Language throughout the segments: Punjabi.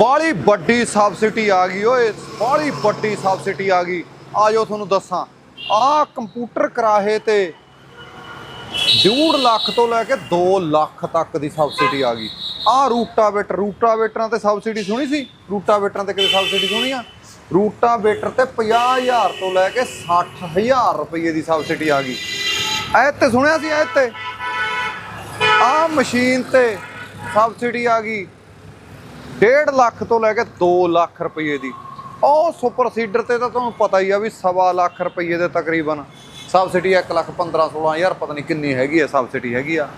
ਬਾਲੀ ਵੱਡੀ ਸਬਸਿਡੀ ਆ ਗਈ ਓਏ, ਬਾਲੀ ਵੱਡੀ ਸਬਸਿਡੀ ਆ ਗਈ। ਆ ਜਾਓ ਤੁਹਾਨੂੰ ਦੱਸਾਂ ਆ ਕੰਪਿਊਟਰ ਕਰਾਹੇ ਤੇ 1.5 ਲੱਖ ਤੋਂ ਲੈ ਕੇ 2 ਲੱਖ ਤੱਕ ਦੀ ਸਬਸਿਡੀ ਆ ਗਈ। ਆ ਰੂਟਾਵੇਟਰ, ਰੂਟਾਵੇਟਰਾਂ ਤੇ ਸਬਸਿਡੀ ਸੁਣੀ ਸੀ, ਰੂਟਾਵੇਟਰਾਂ ਤੇ ਕਿਤੇ ਸਬਸਿਡੀ ਸੁਣੀ ਆ? ਰੂਟਾਵੇਟਰ ਤੇ 50000 ਤੋਂ ਲੈ ਕੇ 60000 ਰੁਪਏ ਦੀ ਸਬਸਿਡੀ ਆ ਗਈ। ਐ ਤੇ ਸੁਣਿਆ ਸੀ ਐ ਤੇ ਆ ਮਸ਼ੀਨ ਤੇ ਸਬਸਿਡੀ ਆ ਗਈ। 1.5 ਲੱਖ ਤੋਂ ਲੈ ਕੇ 2 ਲੱਖ ਰੁਪਏ ਦੀ। ਉਹ ਸੁਪਰ ਸੀਡਰ ਤੇ ਤਾਂ ਤੁਹਾਨੂੰ ਪਤਾ ਹੀ ਆ ਵੀ ਸਵਾ ਲੱਖ ਰੁਪਏ ਦੇ ਤਕਰੀਬਨ ਸਬਸਿਡੀ 1 ਲੱਖ 15 16000 ਪਤਾ ਨਹੀਂ ਕਿੰਨੀ ਹੈਗੀ ਆ, ਸਬਸਿਡੀ ਹੈਗੀ ਆ।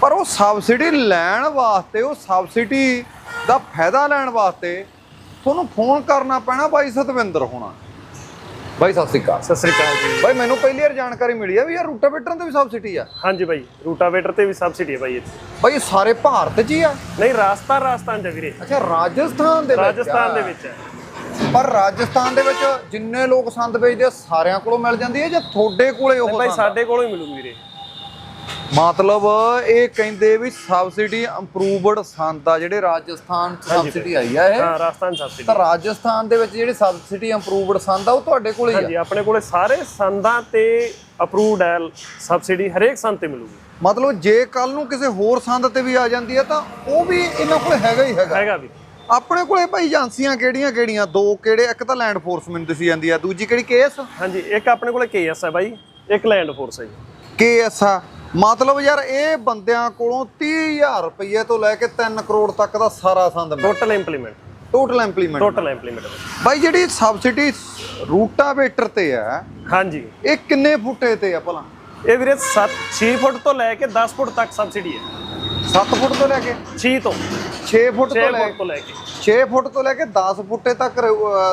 ਪਰ ਉਹ ਸਬਸਿਡੀ ਲੈਣ ਵਾਸਤੇ, ਉਹ ਸਬਸਿਡੀ ਦਾ ਫਾਇਦਾ ਲੈਣ ਵਾਸਤੇ ਤੁਹਾਨੂੰ ਫੋਨ ਕਰਨਾ ਪੈਣਾ ਬਾਈ ਸਤਵਿੰਦਰ ਹੋਣਾ। ਬਾਈ ਸਤਿ ਸ਼੍ਰੀ ਅਕਾਲ। ਸਤਿ ਸ੍ਰੀ ਅਕਾਲ ਜੀ। ਬਾਈ ਮੈਨੂੰ ਪਹਿਲੀ ਵਾਰ ਜਾਣਕਾਰੀ ਮਿਲੀ ਆ ਵੀ ਯਾਰ ਰੂਟਾਵੇਟਰਾਂ ਤੇ ਵੀ ਸਬਸਿਡੀ ਆ। ਹਾਂਜੀ ਬਾਈ ਰੂਟਾਵੇਟਰ ਤੇ ਵੀ ਸਬਸਿਡੀ ਹੈ ਬਾਈ ਇੱਥੇ ਬਾਈ ਇਹ ਸਾਰੇ ਭਾਰਤ 'ਚ ਹੀ ਆ? ਨਹੀਂ ਰਾਜਸਥਾਨ ਰਾਜਸਥਾਨ ਚ ਵੀਰੇ। ਅੱਛਾ ਰਾਜਸਥਾਨ ਦੇ ਵਿੱਚ ਰਾਜਸਥਾਨ। ਦੇ ਵਿੱਚ ਹੈ ਪਰ ਰਾਜਸਥਾਨ ਦੇ ਵਿੱਚ ਜਿੰਨੇ ਲੋਕ ਸੰਦ ਵੇਚਦੇ ਆ ਸਾਰਿਆਂ ਕੋਲੋਂ ਮਿਲ ਜਾਂਦੀ ਹੈ ਜਾਂ ਤੁਹਾਡੇ ਕੋਲੇ ਉਹ ਬਾਈ ਸੰਦ ਆ? ਸਾਡੇ ਕੋਲੋਂ ਹੀ ਮਿਲੂ ਵੀਰੇ। ਮਤਲਬ ਇਹ ਕਹਿੰਦੇ ਵੀ ਸਬਸਿਡੀ ਇੰਪਰੂਵਡ ਸੰਦ ਆ ਜਿਹੜੇ ਰਾਜਸਥਾਨ ਚ ਹਾਂਜੀ ਸਬਸਿਡੀ ਆਈ ਆ ਇਹ। ਹਾਂ ਰਾਜਸਥਾਨ ਸਬਸਿਡੀ ਤਾਂ ਰਾਜਸਥਾਨ ਦੇ ਵਿੱਚ ਜਿਹੜੇ ਸਬਸਿਡੀ ਇੰਪਰੂਵਡ ਸੰਦ ਆ ਉਹ ਤੁਹਾਡੇ ਕੋਲੇ ਹੀ ਹਾਂਜੀ ਆ ਆਪਣੇ ਕੋਲੇ ਸਾਰੇ ਸੰਦਾਂ ਤੇ ਅਪਰੂਵਡ ਹੈ ਸਬਸਿਡੀ ਹਰੇਕ ਸੰਦ ਤੇ ਮਿਲੂਗੀ। ਮਤਲਬ ਜੇ ਕੱਲ ਨੂੰ ਕਿਸੇ ਹੋਰ ਸੰਦ ਤੇ ਵੀ ਆ ਜਾਂਦੀ ਹੈ ਤਾਂ ਉਹ ਵੀ ਇਹਨਾਂ ਕੋਲੇ ਹੈਗਾ ਹੀ ਹੈਗਾ। ਹੈਗਾ ਵੀ। ਆਪਣੇ ਕੋਲੇ ਭਾਈ ਏਜੰਸੀਆਂ ਕਿਹੜੀਆਂ ਕਿਹੜੀਆਂ? ਦੋ ਕਿਹੜੇ ਇੱਕ ਤਾਂ ਲੈਂਡ ਫੋਰਸ ਮੈਨੂੰ ਦੱਸੀ ਜਾਂਦੀ ਆ ਦੂਜੀ ਕਿਹੜੀ ਕੇਐਸ? ਹਾਂਜੀ ਇੱਕ ਆਪਣੇ ਕੋਲੇ ਕੇਐਸ ਹੈ ਬਾਈ ਇੱਕ ਲੈਂਡ ਫੋਰਸ ਹੈ ਜੀ। ਕੇਐਸ ਆ। ਮਤਲਬ ਯਾਰ ਇਹ ਬੰਦਿਆਂ ਕੋਲੋਂ 30000 ਰੁਪਏ ਤੋਂ ਲੈ ਕੇ 3 ਕਰੋੜ ਤੱਕ ਦਾ ਸਾਰਾ ਸੰਦ ਮਿਲ total implement total implement total implement by ਜਿਹੜੀ ਸਬਸਿਡੀ ਰੂਟਾਵੇਟਰ ਤੇ ਆ ਹਾਂਜੀ। ਇਹ ਕਿੰਨੇ ਫੁੱਟੇ ਤੇ ਆ ਭਲਾ? ਇਹ ਵੀਰੇ 7 6 ਫੁੱਟ ਤੋਂ ਲੈ ਕੇ 10 ਫੁੱਟ ਤੱਕ ਸਬਸਿਡੀ ਹੈ। 7 ਫੁੱਟ ਤੋਂ ਲੈ ਕੇ? 6 ਤੋਂ। 6 ਫੁੱਟ 6 ਤੋਂ ਲੈ ਫੁੱਟ ਤੋਂ ਲੈ ਕੇ। 6 ਫੁੱਟ ਤੋਂ ਲੈ ਕੇ 10 ਫੁੱਟੇ ਤੱਕ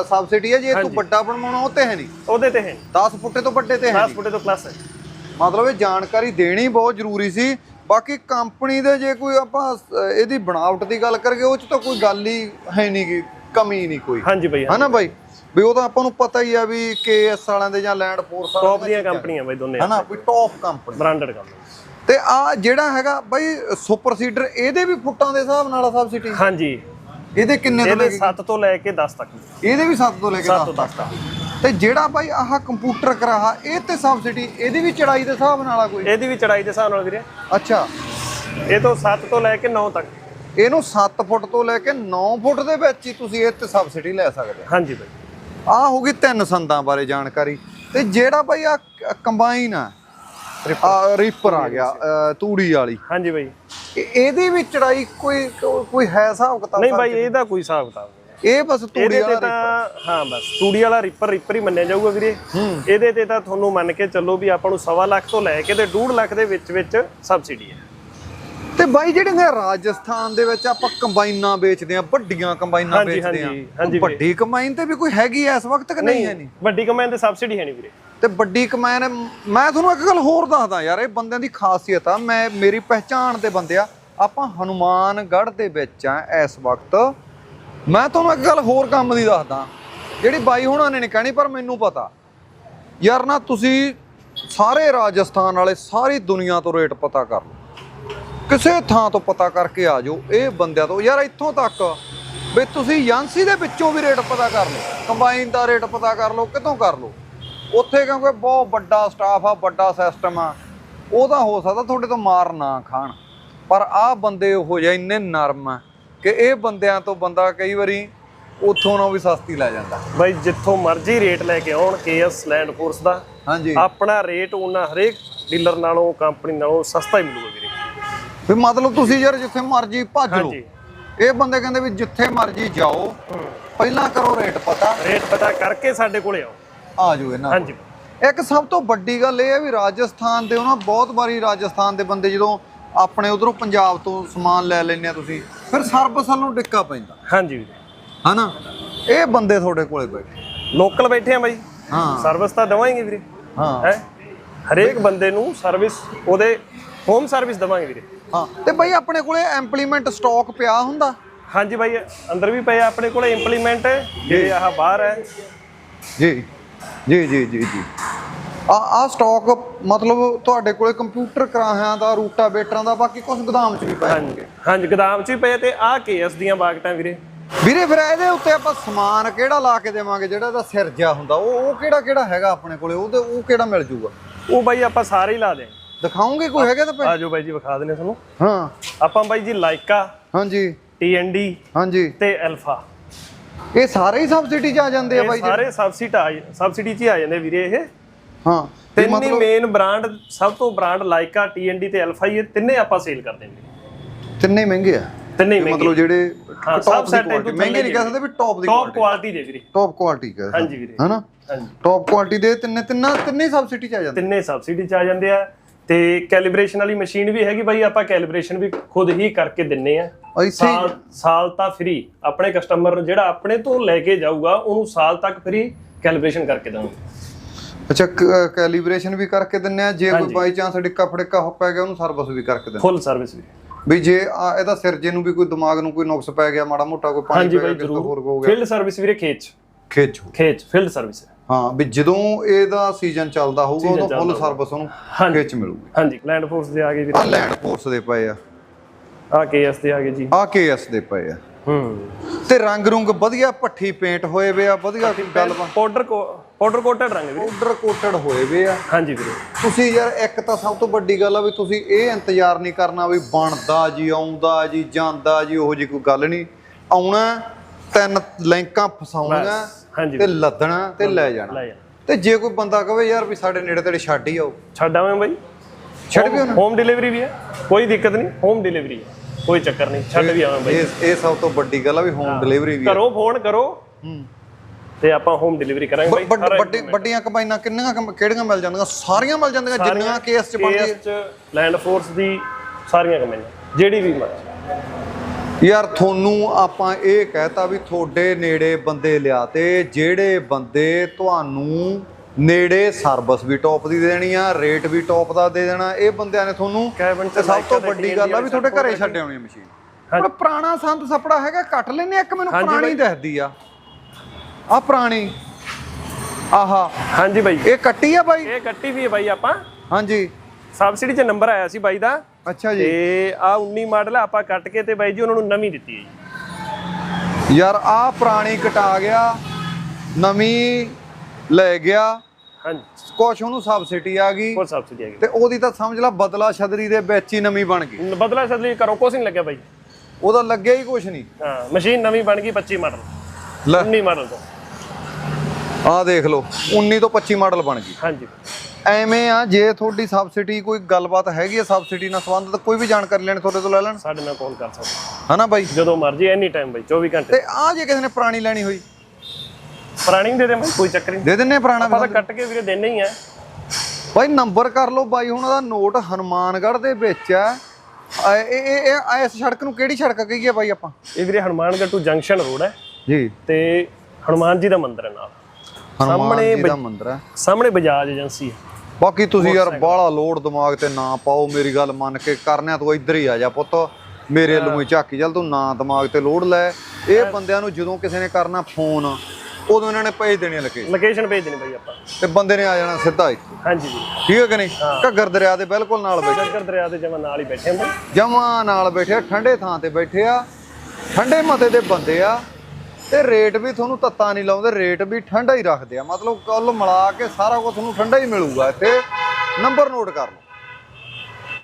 ਸਬਸਿਡੀ ਹੈ। ਜੇ ਤੂੰ। ਵੱਡਾ ਬਣਵਾਉਣਾ ਉਹ ਤੇ ਹੈ ਨਹੀਂ। ਉਹਦੇ ਤੇ ਹੈ 10 ਫੁੱਟੇ ਤੋਂ ਵੱਡੇ ਤੇ ਹੈ 10 ਨਹੀਂ। ਫੁੱਟੇ ਤੋਂ ਪਲੱਸ ਹੈ। ਮਤਲਬ ਇਹ ਜਾਣਕਾਰੀ ਦੇਣੀ ਬਹੁਤ ਜ਼ਰੂਰੀ ਸੀ। ਬਾਕੀ ਕੰਪਨੀ ਦੇ ਜੇ ਕੋਈ ਆਪਾਂ ਇਹਦੀ ਬਣਾਵਟ ਦੀ ਗੱਲ ਕਰੀਏ ਉਹ ਚ ਤਾਂ ਕੋਈ ਗੱਲ ਹੀ ਹੈ ਨਹੀਂ ਗੀ ਕਮੀ ਨਹੀਂ ਕੋਈ। ਹਾਂਜੀ ਬਾਈ ਹਨਾ ਬਾਈ? ਵੀ ਉਹ ਤਾਂ ਆਪਾਂ ਨੂੰ ਪਤਾ ਹੀ ਆ ਵੀ ਕੇਐਸ ਵਾਲਿਆਂ ਦੇ ਜਾਂ ਲੈਂਡ ਫੋਰਸ ਟੌਪ ਦੀਆਂ ਕੰਪਨੀਆਂ ਬਾਈ ਦੋਨੇ ਹਨਾ ਕੋਈ ਟੌਪ ਕੰਪਨੀ ਬ੍ਰਾਂਡਡ ਕੰਪਨੀ ਤੇ ਆ ਜਿਹੜਾ ਹੈਗਾ ਬਾਈ ਸੁਪਰ ਸੀਡਰ ਇਹਦੇ ਵੀ ਫੁੱਟਾਂ ਦੇ ਹਿਸਾਬ ਨਾਲ ਆ ਸਬਸਿਡੀ ਹਾਂਜੀ। ਇਹਦੇ ਕਿੰਨੇ ਤੋਂ ਲੈ ਕੇ 7 ਤੋਂ ਲੈ ਕੇ 10 ਤੱਕ। ਇਹਦੇ ਵੀ 7 ਤੋਂ ਲੈ ਕੇ 7 10 ਤੋਂ 10 ਤੱਕ। ਤੇ ਜਿਹੜਾ ਬਾਈ ਆਹ ਕੰਪਿਊਟਰ ਕਰਾਹਾ ਇਹ ਤੇ ਸਬਸਿਡੀ ਇਹਦੀ ਵੀ ਚੜਾਈ ਦੇ ਹਿਸਾਬ ਨਾਲ ਆ ਕੋਈ? ਇਹਦੀ ਵੀ ਚੜਾਈ ਦੇ ਹਿਸਾਬ ਨਾਲ ਵੀਰੇ। ਅੱਛਾ। ਇਹ ਤੋਂ 7 ਤੋਂ ਲੈ ਕੇ 9 ਤੱਕ। ਇਹਨੂੰ 7 ਫੁੱਟ ਤੋਂ ਲੈ ਕੇ 9 ਫੁੱਟ ਦੇ ਵਿੱਚ ਹੀ ਤੁਸੀਂ ਇਹ ਤੇ ਸਬਸਿਡੀ ਲੈ ਸਕਦੇ ਹਾਂਜੀ ਬਾਈ। ਆ ਆਹ ਹੋਗੀ ਤਿੰਨ ਸੰਦਾਂ ਬਾਰੇ ਜਾਣਕਾਰੀ। ਤੇ ਜਿਹੜਾ ਬਾਈ ਆ ਕੰਬਾਈਨ ਆ ਰੀਪਰ ਆ ਗਿਆ ਤੂੜੀ ਵਾਲੀ। ਹਾਂਜੀ ਬਾਈ। ਇਹ- ਇਹਦੀ ਵੀ ਚੜਾਈ ਕੋਈ ਕੋਈ ਹੈ ਹਿਸਾਬ ਕਿਤਾਬ ਨਹੀਂ ਬਾਈ ਇਹਦਾ ਕੋਈ ਹਿਸਾਬ ਕਿਤਾਬ ਇਹ ਬਸ ਤੂੜੀ ਵਾਲਾ ਤਾਂ ਹਾਂ ਬਸ ਤੂੜੀ ਵਾਲਾ ਰੀਪਰ ਰੀਪਰ ਹੀ ਮੰਨਿਆ ਜਾਊਗਾ ਵੀਰੇ। ਇਹਦੇ ਤੇ ਤਾਂ ਤੁਹਾਨੂੰ ਮੰਨ ਕੇ ਚੱਲੋ ਵੀ ਆਪਾਂ ਨੂੰ ਸਵਾ ਲੱਖ ਤੋਂ ਲੈ ਕੇ ਤੇ 2.5 ਲੱਖ ਦੇ ਵਿੱਚ ਵਿੱਚ ਸਬਸਿਡੀ ਹੈ। ਤੇ ਬਾਈ ਜਿਹੜੀਆਂ ਰਾਜਸਥਾਨ ਦੇ ਵਿੱਚ ਆਪਾਂ ਕੰਬਾਈਨਾਂ ਵੇਚਦੇ ਆ ਵੱਡੀਆਂ ਕੰਬਾਈਨਾਂ ਵੇਚਦੇ ਆ ਵੱਡੀ ਕੰਬਾਈਨ ਤੇ ਵੀ ਕੋਈ ਹੈਗੀ ਐ ਇਸ ਵਕਤ ਕਿ ਨਹੀਂ ਹੈ ਨਹੀਂ ਵੱਡੀ ਕਮਾਈ ਤੇ ਸਬਸਿਡੀ ਹੈ ਨਹੀਂ ਵੀਰੇ। ਤੇ ਵੱਡੀ ਕੰਬਾਈਨ ਮੈਂ ਤੁਹਾਨੂੰ ਇੱਕ ਗੱਲ ਹੋਰ ਦੱਸਦਾ ਯਾਰ ਇਹ ਬੰਦਿਆਂ ਦੀ ਖਾਸੀਅਤ ਆ। ਮੈਂ ਮੇਰੀ ਪਹਿਚਾਣ ਦੇ ਬੰਦੇ ਆ। ਆਪਾਂ ਹਨੂਮਾਨਗੜ੍ਹ ਦੇ ਵਿੱਚ ਆ ਇਸ ਵਕਤ। ਮੈਂ ਤੁਹਾਨੂੰ ਇੱਕ ਗੱਲ ਹੋਰ ਕੰਮ ਦੀ ਦੱਸਦਾ। ਜਿਹੜੀ ਬਾਈ ਹੁਣਾਂ ਨੇ ਨਹੀਂ ਕਹਿਣੀ, ਪਰ ਮੈਨੂੰ ਪਤਾ। ਯਾਰ ਨਾ ਤੁਸੀਂ ਸਾਰੇ ਰਾਜਸਥਾਨ ਵਾਲੇ ਸਾਰੀ ਦੁਨੀਆ ਤੋਂ ਰੇਟ ਪਤਾ ਕਰ ਲਓ। ਕਿਸੇ ਥਾਂ ਤੋਂ ਪਤਾ ਕਰਕੇ ਆ ਜਾਓ, ਇਹ ਬੰਦਿਆਂ ਤੋਂ। ਯਾਰ ਇੱਥੋਂ ਤੱਕ ਵੀ ਤੁਸੀਂ ਏਜੰਸੀ ਦੇ ਵਿੱਚੋਂ ਵੀ ਰੇਟ ਪਤਾ ਕਰ ਲਓ। ਕੰਬਾਈਨ ਦਾ ਰੇਟ ਪਤਾ ਕਰ ਲਓ ਕਿਤੋਂ ਕਰ ਲਓ। ਉੱਥੇ ਕਿਉਂਕਿ ਬਹੁਤ ਵੱਡਾ ਸਟਾਫ ਆ, ਵੱਡਾ ਸਿਸਟਮ ਆ। ਉਹ ਤਾਂ ਹੋ ਸਕਦਾ ਤੁਹਾਡੇ ਤੋਂ ਮਾਰ ਨਾ ਖਾਣ। ਪਰ ਆਹ ਬੰਦੇ ਉਹ ਜਿਹੇ ਇੰਨੇ ਨਰਮ ਆ। ਕਿ ਇਹ ਬੰਦਿਆਂ ਤੋਂ ਬੰਦਾ ਕਈ ਵਾਰੀ ਉੱਥੋਂ ਨਾ ਵੀ ਸਸਤੀ ਲੈ ਜਾਂਦਾ। ਬਾਈ ਜਿੱਥੋਂ ਮਰਜ਼ੀ ਰੇਟ ਲੈ ਕੇ ਆਉਣ ਕੇਐਸ ਲੈਂਡ ਫੋਰਸ ਦਾ। ਹਾਂਜੀ। ਆਪਣਾ ਰੇਟ ਉਹਨਾਂ ਹਰੇਕ ਡੀਲਰ ਨਾਲੋਂ ਕੰਪਨੀ ਨਾਲੋਂ ਸਸਤਾ ਹੀ ਮਿਲੂਗਾ ਵੀਰੇ। ਵੀ ਮਤਲਬ ਤੁਸੀਂ ਯਾਰ ਜਿੱਥੇ ਮਰਜ਼ੀ ਭੱਜ ਲਓ। ਇਹ ਬੰਦੇ ਕਹਿੰਦੇ ਵੀ ਜਿੱਥੇ ਮਰਜ਼ੀ ਜਾਓ ਪਹਿਲਾਂ ਕਰੋ ਰੇਟ ਪਤਾ। ਰੇਟ ਪਤਾ ਕਰਕੇ ਸਾਡੇ ਕੋਲੇ ਆਓ। ਆ ਜਾਓ ਇਹਨਾਂ ਹਾਂਜੀ। ਇੱਕ ਸਭ ਤੋਂ ਵੱਡੀ ਗੱਲ ਇਹ ਹੈ ਵੀ ਰਾਜਸਥਾਨ ਦੇ ਉਹਨਾਂ ਬਹੁਤ ਵਾਰੀ ਰਾਜਸਥਾਨ ਦੇ ਬੰਦੇ ਜਦੋਂ ਆਪਣੇ ਉਧਰੋਂ ਪੰਜਾਬ ਤੋਂ ਸਮਾਨ ਲੈ ਲੈਂਦੇ ਆ ਤੁਸੀਂ ਫਿਰ ਸਰਵਿਸ ਵੱਲੋਂ ਡਿੱਕਾ ਪੈਂਦਾ। ਹਾਂਜੀ ਵੀਰੇ। ਹਨਾ? ਇਹ ਬੰਦੇ ਤੁਹਾਡੇ ਕੋਲੇ ਬੈਠੇ। ਲੋਕਲ ਬੈਠੇ ਆ ਬਾਈ। ਹਾਂ। ਸਰਵਿਸ ਤਾਂ ਦਵਾਂਗੇ ਵੀਰੇ। ਹਾਂ। ਹੈ? ਹਰੇਕ ਬੰਦੇ ਨੂੰ ਸਰਵਿਸ ਉਹਦੇ ਹੋਮ ਸਰਵਿਸ ਦਵਾਂਗੇ ਵੀਰੇ। ਹਾਂ ਤੇ ਬਈ ਆਪਣੇ ਕੋਲੇ ਇੰਪਲੀਮੈਂਟ ਸਟਾਕ ਪਿਆ ਹੁੰਦਾ? ਹਾਂਜੀ ਬਾਈ ਅੰਦਰ ਵੀ ਪਏ ਆ ਆਪਣੇ ਕੋਲੇ ਇੰਪਲੀਮੈਂਟ ਜਿਹੜੇ ਆਹ ਬਾਹਰ ਹੈ। ਜੀ। ਜੀ ਜੀ ਜੀ ਜੀ। ਆ ਆ ਸਟਾਕ ਮਤਲਬ ਤੁਹਾਡੇ ਕੋਲੇ ਕੰਪਿਊਟਰ ਕਰਾਹਿਆਂ ਦਾ ਰੂਟਾਵੇਟਰਾਂ ਦਾ ਬਾਕੀ ਕੁਝ ਗੋਦਾਮ ਚ ਵੀ ਪਿਆ ਹਾਂਜੀ ਹਾਂਜੀ ਗੋਦਾਮ 'ਚ ਵੀ ਪਏ ਤੇ ਆਹ ਕੇਐਸ ਦੀਆਂ ਬਾਗਟਾਂ ਵੀਰੇ। ਵੀਰੇ ਫਿਰ ਇਹਦੇ ਉੱਤੇ ਆਪਾਂ ਸਮਾਨ ਕਿਹੜਾ ਲਾ ਕੇ ਦੇਵਾਂਗੇ ਜਿਹੜਾ ਇਹਦਾ ਸਿਰਜਾ ਹੁੰਦਾ? ਉਹ ਉਹ ਕਿਹੜਾ ਕਿਹੜਾ ਹੈਗਾ ਆਪਣੇ ਕੋਲੇ? ਉਹਦੇ ਉਹ ਕਿਹੜਾ ਮਿਲ ਜੂਗਾ? ਉਹ ਬਾਈ ਆਪਾਂ ਸਾਰੇ ਹੀ ਲਾ ਦੇ। ਦਿਖਾਉਂਗੇ ਕੋਈ ਹੈਗਾ ਤਾਂ ਆਜੋ ਬਾਈ ਜੀ ਵਿਖਾ ਦਿੰਦੇ ਤੁਹਾਨੂੰ। ਹਾਂ। ਆਪਾਂ ਬਾਈ ਜੀ ਲਾਈਕਾ ਹਾਂਜੀ। ਟੀਐਨਡੀ ਹਾਂਜੀ। ਤੇ ਅਲਫਾ ਇਹ ਸਾਰੇ ਹੀ ਸਬਸਿਡੀ 'ਚ ਆ ਜਾਂਦੇ ਆ ਬਾਈ ਜੀ? ਸਾਰੇ ਸਬਸਿਡੀ ਆ ਸਬਸਿਡੀ 'ਚ ਹੀ ਆ ਜਾਂਦੇ ਵੀਰੇ ਇਹ। ਹਾਂ ਤਿੰਨ ਮੇਨ ਬ੍ਰਾਂਡ ਸਭ ਤੋਂ ਬ੍ਰਾਂਡ ਲਾਈਕਾ ਟੀਐਨਡੀ ਤੇ ਅਲਫਾ ਇਹ ਤਿੰਨੇ ਆਪਾਂ ਸੇਲ ਕਰਦੇ ਨੇ। ਤਿੰਨੇ ਮਹਿੰਗੇ ਆ। ਤਿੰਨੇ ਮਹਿੰਗੇ ਮਤਲਬ ਜਿਹੜੇ ਟੌਪ into ਮਹਿੰਗੇ ਨਹੀਂ ਕਹਿ ਸਕਦੇ ਵੀ ਟੌਪ ਦੀ ਟੌਪ ਕੁਆਲਿਟੀ ਦੇ ਵੀਰੇ। ਟੌਪ ਕੁਆਲਿਟੀ ਕਹਿ ਹਾਂਜੀ ਵੀਰੇ। ਹਨਾ? ਟੌਪ ਕੁਆਲਿਟੀ ਦੇ ਤਿੰਨੇ ਤਿੰਨਾਂ ਤਿੰਨੇ ਸਬਸਿਡੀ 'ਚ ਆ ਜਾਂਦੇ। ਤਿੰਨੇ ਸਬਸਿਡੀ 'ਚ ਆ ਜਾਂਦੇ ਆ। ਤੇ ਕੈਲੀਬ੍ਰੇਸ਼ਨ ਵਾਲੀ ਮਸ਼ੀਨ ਵੀ ਹੈਗੀ ਬਾਈ ਆਪਾਂ ਕੈਲੀਬ੍ਰੇਸ਼ਨ ਵੀ ਖੁਦ ਹੀ ਕਰਕੇ ਦਿੰਨੇ ਆ। ਸਾਲ ਸਾਲ ਤਾਂ ਫ੍ਰੀ ਆਪਣੇ ਕਸਟਮਰ ਨੂੰ ਜਿਹੜਾ ਆਪਣੇ ਤੋਂ ਲੈ ਕੇ ਜਾਊਗਾ ਉਹਨੂੰ ਸਾਲ ਤੱਕ ਫ੍ਰੀ ਕੈਲੀਬ੍ਰੇਸ਼ਨ ਕਰਕੇ ਦਵਾਂਗੇ। ਅੱਛਾ ਕੈਲੀਬ੍ਰੇਸ਼ਨ ਵੀ ਕਰਕੇ ਦਿੰਨੇ ਆ। ਜੇ ਕੋਈ ਬਾਈ ਚਾਂਸ ਡਿੱਕਾ ਫੜਿੱਕਾ ਹੋ ਪੈ ਗਿਆ ਉਹਨੂੰ ਸਰਵਿਸ ਵੀ ਕਰਕੇ ਦਿੰਦੇ ਫੁੱਲ ਸਰਵਿਸ ਵੀ। ਵੀ ਜੇ ਇਹਦਾ ਸਿਰਜੇ ਨੂੰ ਵੀ ਕੋਈ ਦਿਮਾਗ ਨੂੰ ਕੋਈ ਨੁਕਸ ਪੈ ਗਿਆ ਮਾੜਾ ਮੋਟਾ ਕੋਈ ਪਾਣੀ ਪੈ ਗਿਆ ਹੋਰ ਹੋ ਗਿਆ। ਫੀਲਡ ਸਰਵਿਸ ਵੀਰੇ ਖੇਚ ਖੇਚੋ ਖੇਚ ਫੀਲਡ ਸਰਵਿਸ ਹਾਂ ਵੀ ਜਦੋਂ ਇਹਦਾ ਸੀਜ਼ਨ ਚੱਲਦਾ ਹੋਊਗਾ ਉਦੋਂ ਫੁੱਲ ਸਰਵਿਸ ਉਹਨੂੰ। ਖੇਚ ਮਿਲੂਗੀ। ਹਾਂਜੀ ਲੈਂਡ ਫੋਰਸ ਦੇ ਆ ਗਏ ਵੀਰੇ। ਲੈਂਡ ਫੋਰਸ ਦੇ ਪਏ ਆ। ਆ ਕੇਐਸ ਦੇ ਆ ਗਏ ਜੀ। ਆ ਕੇਐਸ ਦੇ ਪਏ ਆ। ਹੂੰ। ਤੇ ਰੰਗ ਰੁੰਗ ਵਧੀਆ ਪੱਠੀ ਪੇਂਟ ਹੋਏ ਵੇ ਆ ਵਧੀਆ ਗੱਲਬਾਤ। ਪਾਊਡਰ ਪਾਊਡਰ ਕੋਟਡ ਰੰਗ ਵੀਰੇ। ਪਾਊਡਰ ਕੋਟਡ ਹੋਏ ਵੇ ਆ। ਹਾਂਜੀ ਵੀਰੇ। ਤੁਸੀਂ ਯਾਰ ਇੱਕ ਤਾਂ ਸਭ ਤੋਂ ਵੱਡੀ ਗੱਲ ਆ ਵੀ ਤੁਸੀਂ ਇਹ ਇੰਤਜ਼ਾਰ ਨਹੀਂ ਕਰਨਾ ਵੀ ਬਣਦਾ ਜੀ ਆਉਂਦਾ ਜੀ ਜਾਂਦਾ ਜੀ ਉਹੋ ਜੀ ਕੋਈ ਗੱਲ ਨਹੀਂ। ਆਉਣਾ ਤਿੰਨ ਲਿੰਕਾਂ ਫਸਾਉਣੀਆਂ ਹਾਂਜੀ ਤੇ ਲੱਦਣਾ ਤੇ ਲੈ ਜਾਣਾ। ਤੇ ਜੇ ਕੋਈ ਬੰਦਾ ਕਵੇ ਯਾਰ ਵੀ ਸਾਡੇ ਨੇੜੇ ਤੇੜੇ ਛੱਡ ਹੀ ਆਓ। ਛੱਡ ਆਵਾਂ ਬਾਈ। ਛੱਡ ਵੀ ਉਹਨਾਂ ਹੋਮ ਡਿਲੀਵਰੀ ਵੀ ਹੈ ਕੋਈ ਦਿੱਕਤ ਨਹੀਂ ਹੋਮ ਡਿਲੀਵਰੀ ਹੈ ਕੋਈ ਚੱਕਰ ਨਹੀਂ ਛੱਡ ਵੀ ਆਵਾਂ ਬਾਈ। ਇਹ ਇਹ ਸਭ ਤੋਂ ਵੱਡੀ ਗੱਲ ਆ ਵੀ ਹੋਮ ਡਿਲੀਵਰੀ ਵੀ ਕਰੋ ਫੋਨ ਕਰੋ। ਹੂੰ। ਤੇ ਆਪਾਂ ਹੋਮ ਡਿਲੀਵਰੀ ਕਰਾਂਗੇ ਬਾਈ ਵੱਡ- ਵੱਡੀ ਵੱਡੀਆਂ ਕੰਬਾਈਨਾਂ ਕਿੰਨੀਆਂ ਕੰਬ- ਕਿਹੜੀਆਂ ਮਿਲ ਜਾਂਦੀਆਂ? ਸਾਰੀਆਂ ਮਿਲ ਜਾਂਦੀਆਂ ਜਿੰਨੀਆਂ ਕੇਸ ਚ ਬਣਦੀ ਚ ਲੈਂਡ ਫੋਰਸ ਦੀ ਸਾਰੀਆਂ ਕੰਪਨੀਆਂ ਜਿਹੜੀ ਵੀ ਮਰਜ਼ੀ। ਯਾਰ ਤੁਹਾਨੂੰ ਆਪਾਂ ਇਹ ਕਹਿਤਾ ਵੀ ਤੁਹਾਡੇ ਨੇੜੇ ਬੰਦੇ ਲਿਆਤੇ ਜਿਹੜੇ ਬੰਦੇ ਤੁਹਾਨੂੰ ਨੇੜੇ ਸਰਵਿਸ ਵੀ ਟੌਪ ਦੀ ਦੇਣੀ ਆ ਰੇਟ ਵੀ ਟੌਪ ਦਾ ਦੇ ਦੇਣਾ ਇਹ ਬੰਦਿਆਂ ਨੇ ਤੁਹਾਨੂੰ ਕੈਬਨ ਤੇ ਸਭ ਤੋਂ ਵੱਡੀ ਗੱਲ ਆ ਵੀ ਤੁਹਾਡੇ ਘਰੇ ਛੱਡ ਆਉਣੀ ਮਸ਼ੀਨ ਹੁਣ ਪੁਰਾਣਾ ਸੰਦ ਸਪੜਾ ਹੈਗਾ ਕੱਟ ਲੈਨੇ ਇੱਕ ਮੈਨੂੰ ਪੁਰਾਣੀ ਦਿਖਦੀ ਆ। ਆ ਪੁਰਾਣੀ। ਆਹਾ। ਹਾਂਜੀ ਬਾਈ। ਇਹ ਕੱਟੀ ਆ ਬਾਈ? ਇਹ ਕੱਟੀ ਵੀ ਹੈ ਬਾਈ ਆਪਾਂ। ਹਾਂਜੀ। ਸਬਸਿਡੀ 'ਚ ਨੰਬਰ ਆਇਆ ਸੀ ਬਾਈ ਦਾ। ਅੱਛਾ ਜੀ। ਤੇ ਆ 19 ਮਾਡਲ ਆਪਾਂ ਕੱਟ ਕੇ ਤੇ ਬਾਈ ਜੀ ਉਹਨਾਂ ਨੂੰ ਨਵੀਂ ਦਿੱਤੀ ਹੈ ਜੀ। ਯਾਰ ਆ ਪੁਰਾਣੀ ਕਟਾ ਗਿਆ ਨਵੀਂ ਲੈ ਗਿਆ। ਹਾਂਜੀ। ਕੁਛ ਉਹਨੂੰ ਸਬਸਿਡੀ ਆ ਗਈ। ਹੋਰ ਸਬਸਿਡੀ ਆ ਗਈ। ਤੇ ਉਹਦੀ ਤਾਂ ਸਮਝ ਲਾ ਬਦਲਾ ਛਦਰੀ ਦੇ ਵਿੱਚ ਹੀ ਨਵੀਂ ਬਣ ਗਈ। ਬਦਲਾ ਸਦਲੀ ਕਰੋ ਕੁਛ ਨਹੀਂ ਲੱਗਿਆ ਬਾਈ। ਉਹਦਾ ਲੱਗਿਆ ਹੀ ਕੁਛ ਨਹੀਂ। ਹਾਂ ਮਸ਼ੀਨ ਨਵੀਂ ਬਣ ਗਈ 25 ਮਾਡਲ। ਲੈ। 19 ਮਾਡਲ ਤੋਂ। ਆਹ ਦੇਖ ਲਓ 19 ਤੋਂ 25 ਮਾਡਲ ਬਣ ਗਈ। ਹਾਂਜੀ। ਐਵੇਂ ਆ ਜੇ ਤੁਹਾਡੀ ਸਬਸਿਡੀ ਕੋਈ ਗੱਲਬਾਤ ਹੈਗੀ ਹੈ ਸਬਸਿਡੀ ਨਾਲ ਸੰਬੰਧਿਤ ਕੋਈ ਵੀ ਜਾਣਕਾਰੀ ਲੈਣੀ ਤੁਹਾਡੇ ਤੋਂ ਲੈ ਲੈਣ। ਸਾਡੇ ਨਾਲ ਕਾਲ ਕਰ ਸਕਦੇ ਹਨਾ ਬਾਈ? ਜਦੋਂ ਮਰਜ਼ੀ ਐਨੀ ਟਾਈਮ ਬਾਈ 24 ਘੰਟੇ। ਤੇ ਆ ਜੇ ਕਿਸੇ ਨੇ ਪੁਰਾਣੀ ਲੈਣੀ ਹੋਈ। ਪੁਰਾਣੀ ਦੇ ਦੇ ਬਾਈ ਕੋਈ ਚੱਕਰ ਨਹੀਂ। ਦੇ ਦਿੰਨੇ ਆ ਪੁਰਾਣਾ ਆਪਾਂ ਤਾਂ ਕੱਟ ਕੇ ਵੀਰੇ ਦੇਣੇ ਹੀ ਆ। ਬਾਈ ਨੰਬਰ ਕਰ ਲਓ ਬਾਈ ਹੁਣ ਉਹਦਾ ਨੋਟ ਹਨੂਮਾਨਗੜ੍ਹ ਦੇ ਵਿੱਚ ਆ। ਆ ਇਹ ਇਹ ਇਹ ਇਸ ਸੜਕ ਨੂੰ ਕਿਹੜੀ ਸੜਕ ਕਹੀਏ ਬਾਈ ਆਪਾਂ? ਇਹ ਵੀਰੇ ਹਨੂਮਾਨਗੜ੍ਹ ਟੂ ਜੰਕਸ਼ਨ ਰੋਡ ਹੈ। ਜੀ। ਤੇ ਹਨੂਮਾਨ ਜੀ ਦਾ ਮੰਦਿਰ ਹੈ ਨਾਲ। ਸਾਹਮਣੇ ਦਾ ਮੰਦਿਰ ਹੈ। ਸਾਹਮਣੇ ਬਜਾਜ ਏਜੰਸੀ ਹੈ। ਬਾਕੀ ਤੁਸੀਂ ਯਾਰ ਬਾਹਲਾ ਲੋਡ ਦਿਮਾਗ ਤੇ ਨਾ ਪਾਓ ਮੇਰੀ ਗੱਲ ਮੰਨ ਕੇ ਕਰਨਿਆ ਤੂੰ ਇੱਧਰ ਹੀ ਆ ਜਾ ਪੁੱਤ। ਮੇਰੇ ਵੱਲੋਂ ਹੀ ਝਾਕੀ ਚੱਲ ਤੂੰ ਨਾ ਦਿਮਾਗ ਤੇ ਲੋਡ ਲੈ। ਇਹ ਬੰਦਿਆਂ ਨੂੰ ਜਦੋਂ ਕਿਸੇ ਨੇ ਕਰਨਾ ਫੋਨ ਉਦੋਂ ਇਹਨਾਂ ਨੇ ਭੇਜ ਦੇਣੀ ਲੋਕੇਸ਼ਨ ਲੋਕੇਸ਼ਨ ਭੇਜ ਦੇਣੀ ਬਾਈ ਆਪਾਂ। ਤੇ ਬੰਦੇ ਨੇ ਆ ਜਾਣਾ ਸਿੱਧਾ ਇੱਥੇ ਹਾਂਜੀ ਜੀ। ਠੀਕ ਹੈ ਕਿ ਨਹੀਂ? ਘੱਗਰ ਦਰਿਆ ਦੇ ਬਿਲਕੁਲ ਨਾਲ ਬੈਠੇ। ਜੰਗਰ ਦਰਿਆ ਦੇ ਜਮਾ ਨਾਲ ਹੀ ਬੈਠੇ ਹਾਂ ਜਮਾ ਨਾਲ ਬੈਠੇ ਠੰਡੇ ਥਾਂ ਤੇ ਬੈਠੇ ਆ। ਠੰਡੇ ਮਤੇ ਦੇ ਬੰਦੇ ਆ। ਤੇ ਰੇਟ ਵੀ ਤੁਹਾਨੂੰ ਤੱਤਾ ਨਹੀਂ ਲਾਉਂਦੇ, ਰੇਟ ਵੀ ਠੰਡਾ ਹੀ ਰੱਖਦੇ ਆ। ਮਤਲਬ ਕੁੱਲ ਮਿਲਾ ਕੇ ਸਾਰਾ ਕੁਝ ਤੁਹਾਨੂੰ ਠੰਡਾ ਹੀ ਮਿਲੂਗਾ ਇੱਥੇ। ਨੰਬਰ ਨੋਟ ਕਰ ਲਓ।